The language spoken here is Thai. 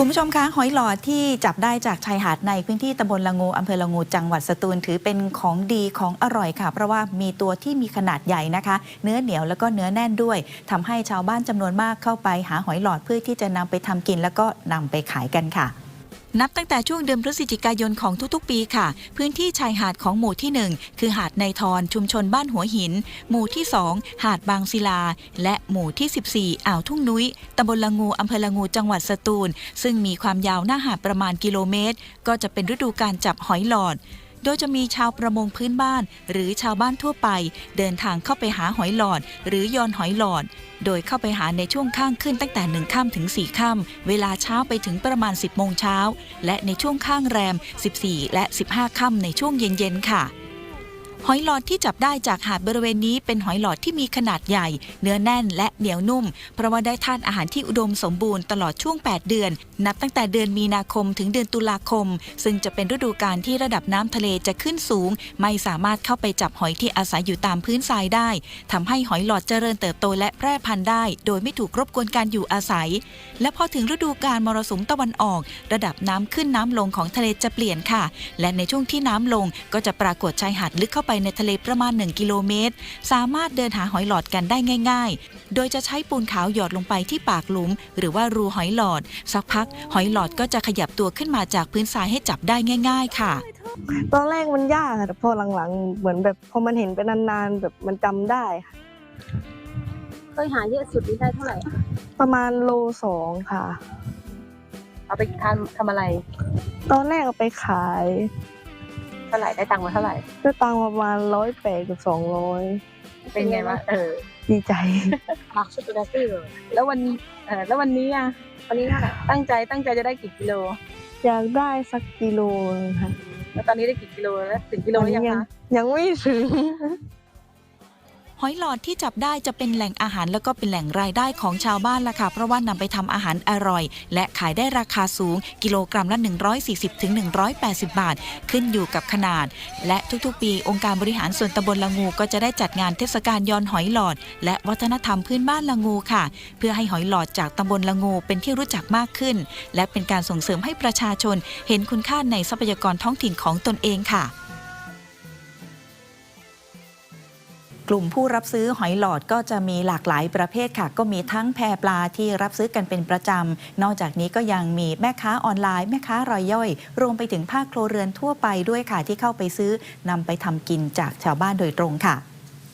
คุณผู้ชมคะหอยหลอดที่จับได้จากชายหาดในพื้นที่ตำบลละงูอำเภอละงูจังหวัดสตูลถือเป็นของดีของอร่อยค่ะ เพราะว่ามีตัวที่มีขนาดใหญ่นะคะ เนื้อเหนียวแล้วก็เนื้อแน่นด้วยทำให้ชาวบ้านจำนวนมากเข้าไปหาหอยหลอดเพื่อที่จะนำไปทำกินแล้วก็นำไปขายกันค่ะ นับตั้งแต่ช่วงเดือนพฤศจิกายนของทุกๆ ปีค่ะ พื้นที่ชายหาดของหมู่ที่ 1 คือหาดในทอนชุมชนบ้านหัวหิน หมู่ที่ 2 หาดบางศิลา และหมู่ที่ 14 อ่าวทุ่งนุ้ยตำบลละงูอำเภอละงูจังหวัดสตูล ซึ่งมีความยาวหน้าหาดประมาณกิโลเมตร ก็จะเป็นฤดูการจับหอยหลอด โดยจะมีชาวประมงพื้นบ้าน หรือชาวบ้านทั่วไป เดินทางเข้าไปหาหอยหลอด หรือยอนหอยหลอด โดยเข้าไปหาในช่วงข้างขึ้นตั้งแต่หนึ่งค่ำถึง4ี่ค่ำเวลาเช้าไปถึงประมาณ 10โมงเช้าและในช่วงข้างแรม 14 และ 15ค่ำในช่วงเย็นๆค่ะ หอยหลอดที่จับได้จากหาดบริเวณนี้เป็นหอยหลอดที่มีขนาดใหญ่ เนื้อแน่นและเหนียวนุ่ม เพราะว่าได้ทานอาหารที่อุดมสมบูรณ์ตลอดช่วง 8 เดือน นับตั้งแต่เดือนมีนาคมถึงเดือนตุลาคม ซึ่งจะเป็นฤดูกาลที่ระดับน้ำทะเลจะขึ้นสูง ไม่สามารถเข้าไปจับหอยที่อาศัยอยู่ตามพื้นทรายได้ทำให้หอยหลอดเจริญเติบโตและแพร่พันธุ์ได้ โดยไม่ถูกรบกวนการอยู่อาศัย และพอถึงฤดูกาลมรสุมตะวันออก ระดับน้ำขึ้นน้ำลงของทะเลจะเปลี่ยนค่ะ และในช่วงที่น้ำลงก็จะปรากฏชายหาดลึกเข้าไปในทะเลประมาณ 1 กิโลเมตร สามารถเดินหาหอยหลอดกันได้ง่าย ๆ โดยจะใช้ปูนขาวหยอดลงไปที่ปากหลุม หรือว่ารูหอยหลอด สักพักหอยหลอดก็จะขยับตัวขึ้นมาจากพื้นทรายให้จับได้ง่าย ๆ ค่ะ ตอนแรกมันยากค่ะแต่พอหลังๆ เหมือนแบบพอมันเห็นไปนานๆแบบมันจำได้ค่ะเคยหาเยอะสุดนี่ได้เท่าไหร่อะประมาณโลสองค่ะ เอาไปทำทำอะไร ตอนแรกเอาไปขาย เท่าไหร่ได้ตังค์มาเท่าไหร่ได้ตังค์ประมาณร้อยแปดกับสองร้อยเป็นไงวะเออดีใจมักสุดเลยแล้ววันเออแล้ววันนี้อะวันนี้เท่าไหร่ตั้งใจตั้งใจจะได้กี่กิโลอยากได้สักกิโลนึงค่ะแล้วตอนนี้ได้กี่กิโลแล้วถึงกิโลหรือยังคะยังไม่ถึง หอยหลอดที่จับได้จะเป็นแหล่งอาหารแล้วก็เป็นแหล่งรายได้ของชาวบ้านล่ะค่ะ เพราะว่านำไปทำอาหารอร่อย และขายได้ราคาสูง กิโลกรัมละ 140ถึง180 บาท ขึ้นอยู่กับขนาด และทุกๆ ปีองค์การบริหารส่วนตำบลละงูก็จะได้จัดงานเทศกาลยอนหอยหลอด และวัฒนธรรมพื้นบ้านละงูค่ะ เพื่อให้หอยหลอดจากตำบลละงูเป็นที่รู้จักมากขึ้น และเป็นการส่งเสริมให้ประชาชน เห็นคุณค่าในทรัพยากรท้องถิ่นของตนเองค่ะ กลุ่มผู้รับซื้อหอยหลอดก็จะมีหลากหลายประเภทค่ะ ก็มีทั้งแพปลาที่รับซื้อกันเป็นประจำ นอกจากนี้ก็ยังมีแม่ค้าออนไลน์ แม่ค้ารายย่อย รวมไปถึงภาคโครเรือนทั่วไปด้วยค่ะที่เข้าไปซื้อนำไปทำกินจากชาวบ้านโดยตรงค่ะ